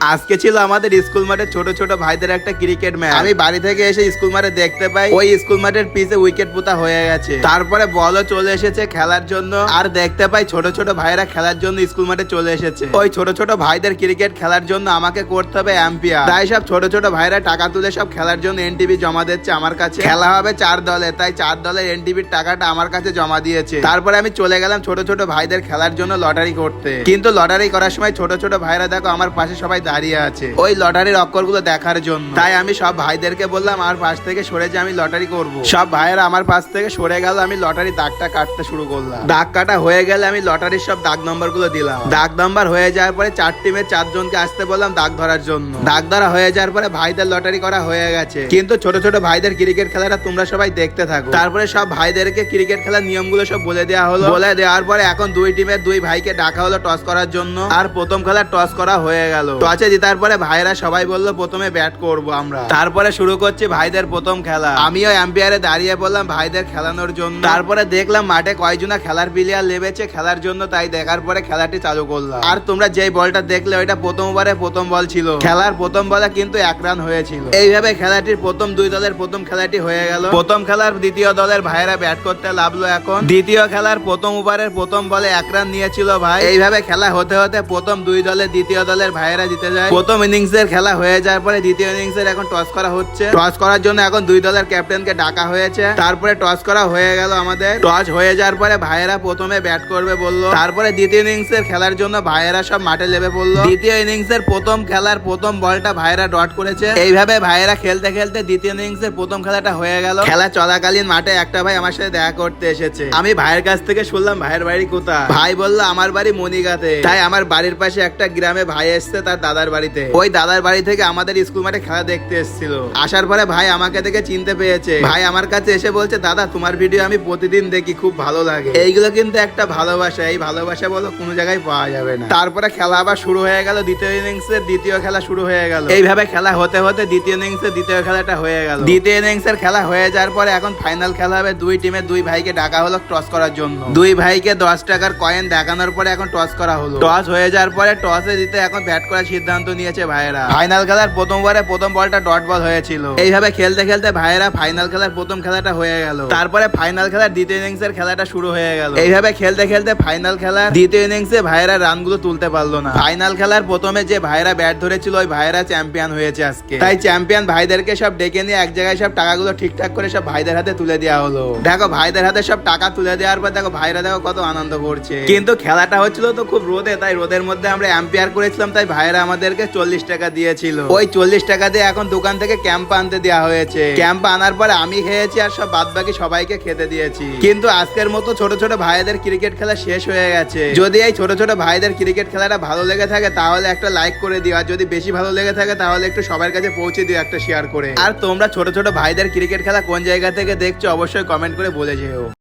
আজকে ছিল আমাদের স্কুল মাঠে ছোট ছোট ভাইদের একটা ক্রিকেট ম্যাচ। আমি বাড়ি থেকে এসে স্কুল মাঠে দেখতে পাই, ওই স্কুল মাঠের পিছে উইকেট পোতা হয়ে গেছে। তারপরে বলও চলে এসেছে খেলার জন্য, আর দেখতে পাই ছোট ছোট ভাইরা খেলার জন্য স্কুল মাঠে চলে এসেছে। ওই ছোট ছোট ভাইদের ক্রিকেট খেলার জন্য আমাকে করতে হবে অ্যাম্পিয়ার। তাই সব ছোট ছোট ভাইরা টাকা তুলে সব খেলার জন্য এনটিভি জমা দিচ্ছে আমার কাছে। খেলা হবে চার দলে, তাই চার দলের এনটিভির টাকাটা আমার কাছে জমা দিয়েছে। তারপরে আমি চলে গেলাম ছোট ছোট ভাইদের খেলার জন্য লটারি করতে। কিন্তু লটারি করার সময় ছোট ছোট ভাইরা দেখো আমার পাশে সবাই দাঁড়িয়ে আছে। ওই লটারির অক্ষরগুলো দেখার জন্য। তাই আমি সব ভাইদেরকে বললাম আমার পাশ থেকে সরে যে আমি লটারি করব। সব ভাইয়েরা আমার পাশ থেকে সরে গেল, আমি লটারি দাগটা কাটতে শুরু করলাম। দাগ কাটা হয়ে গেলে আমি লটারির সব দাগ নম্বরগুলো দিলাম। দাগ নাম্বার হয়ে যাওয়ার পরে চার টিমের চারজনকে আসতে বললাম দাগ ধরার জন্য। দাগ ধরা হয়ে যাওয়ার পরে ভাইদের লটারি করা হয়ে গেছে। কিন্তু ছোট ছোট ভাইদের ক্রিকেট খেলাটা তোমরা সবাই দেখতে থাকো। তারপরে সব ভাইদেরকে ক্রিকেট খেলার নিয়মগুলো সব বলে দেওয়া হলো। বলে দেওয়ার পরে এখন দুই টিমের দুই ভাইকে ডাকা হলো টস করার জন্য। আর প্রথম খেলা টস করা হয়ে গেল। টসে জিতার পরে ভাইরা সবাই বলল, প্রথমে ব্যাট করব আমরা। তারপরে শুরু করছি ভাইদের প্রথম খেলা। আমিও এম্পিয়ারে দাঁড়িয়ে পড়লাম ভাইদের খেলানোর জন্য। তারপরে দেখলাম মাঠে কয়জনা খেলার প্লেয়ার লেবেছে খেলার জন্য, তাই দেখার পরে খেলাটি চালু করলাম। আর তোমরা যেই বলটা দেখলে, ওইটা প্রথম ওভারে প্রথম বল ছিল। খেলার প্রথম বলে কিন্তু এক রান হয়েছিল। এইভাবে খেলাটির প্রথম দুই দলের প্রথম খেলাটি হয়ে গেল। প্রথম খেলার দ্বিতীয় দলের ভাইরা ব্যাট করতে লাভলো এখন। দ্বিতীয় খেলার প্রথম ওভারের প্রথম বলে এক রান নিয়েছিল ভাই। এইভাবে খেলা হতে হতে প্রথম দুই দলের দ্বিতীয় দলের ভাইয়েরা জিতে যায়। প্রথম ইনিংস এর খেলা হয়ে যাওয়ার পরে দ্বিতীয় ইনিংস এর এখন টস করা হচ্ছে। টস করার জন্য এখন দুই দলের ক্যাপ্টেনকে ডাকা হয়েছে। তারপরে টস করা হয়ে গেল আমাদের। টস হয়ে যাওয়ার পরে ভাইয়েরা প্রথমে ব্যাট করবে বলল। তারপরে দ্বিতীয় ইনিংস এর খেলার জন্য ভাইয়েরা সব মাঠে লেবে পড়ল দ্বিতীয় ইনিংস এর প্রথম খেলার প্রথম বলটা ভাইয়েরা ডট করেছে। এইভাবে ভাইয়েরা খেলতে খেলতে দ্বিতীয় ইনিংস এর প্রথম খেলাটা হয়ে গেল। খেলা চলাকালীন মাঠে একটা ভাই আমার সাথে দেখা করতে এসেছে। আমি ভাইয়ের কাছ থেকে শুনলাম, ভাইয়ের বাড়ি কোথায়? ভাই বলল, আমার বাড়ি মনিগাতে তাই আমার বাড়ির পাশে একটা গ্রামে ভাই এসছে, তার দাদার বাড়িতে। ওই দাদার বাড়ি থেকে আমাদের স্কুল মাঠে খেলা দেখতে এসেছিল। আসার পরে ভাই আমাকে দেখে চিনতে পেয়েছে ভাই আমার কাছে এসে বলছে, দাদা, তোমার ভিডিও আমি প্রতিদিন দেখি, খুব ভালো লাগে। এইগুলো কিন্তু একটা ভালোবাসা। এই ভালোবাসা বলো কোনো জায়গায় পাওয়া যাবে না। তারপরে খেলা আবার শুরু হয়ে গেল, দ্বিতীয় ইনিংস এর দ্বিতীয় খেলা শুরু হয়ে গেল। এইভাবে খেলা হতে হতে দ্বিতীয় ইনিংস এর দ্বিতীয় খেলাটা হয়ে গেল। দ্বিতীয় ইনিংস এর খেলা হয়ে যাওয়ার পরে এখন ফাইনাল খেলা হবে দুই টিমের দুই ভাইকে ডাকা হলো টস করার জন্য। দুই ভাইকে দশ টাকার কয়েন দেখানোর পরে এখন টস করা হলো। টস হয়ে যাওয়ার পরে টসে দিতে এখন ব্যাট করার সিদ্ধান্ত নিয়েছে ভাইয়েরা। ফাইনাল খেলার প্রথম ওভারে প্রথম বলটা ডট বল হয়েছিল। এইভাবে খেলতে খেলতে ভাইয়েরা ফাইনাল খেলার প্রথম খেলাটা হয়ে গেল। তারপরে ফাইনাল খেলার দ্বিতীয় ইনিংস এর খেলাটা শুরু হয়ে গেল। এইভাবে খেলতে খেলতে ফাইনাল খেলার দ্বিতীয় ইনিংসে ভাইয়েরা রানগুলো তুলতে পারল না। ফাইনাল খেলার প্রথমে যে ভাইয়েরা ব্যাট ধরেছিল, ওই ভাইয়েরা চ্যাম্পিয়ন হয়েছে আজকে। তাই চ্যাম্পিয়ন ভাইদেরকে সব ডেকে নিয়ে এক জায়গায় সব টাকাগুলো ঠিকঠাক করে সব ভাইদের হাতে তুলে দেওয়া হলো। দেখো, ভাইদের হাতে সব টাকা তুলে দেওয়ার পর দেখো, ভাইরা দেখো কত আনন্দ করছে। কিন্তু খেলাটা হচ্ছিল তো খুব রোদে, তাই রোদের মধ্যে আমরা অ্যাম্পিয়ার করেছিলাম, তাই ভাইরা আমাদেরকে চল্লিশ টাকা দিয়েছিল। ওই চল্লিশ টাকা দিয়ে এখন দোকান থেকে ক্যাম্প আনতে দেওয়া হয়েছে। ক্যাম্প আনার পরে আমি খেয়েছি আর সব বাদ বাকি সবাইকে খেতে দিয়েছি। কিন্তু আজকের মতো ছোট ছোট ভাইদের ক্রিকেট খেলা শেষ হয়ে গেছে। যদি এই ছোট ছোট ভাইদের ক্রিকেট খেলাটা ভালো লেগে থাকে, তাহলে একটা লাইক করে দিও। আর যদি বেশি ভালো লেগে থাকে, তাহলে একটু সবার কাছে পৌঁছে দিও একটা শেয়ার করে। আর তোমরা ছোট ছোট ভাইদের ক্রিকেট খেলা কোন জায়গা থেকে দেখছ, অবশ্যই কমেন্ট করে বলে যেও।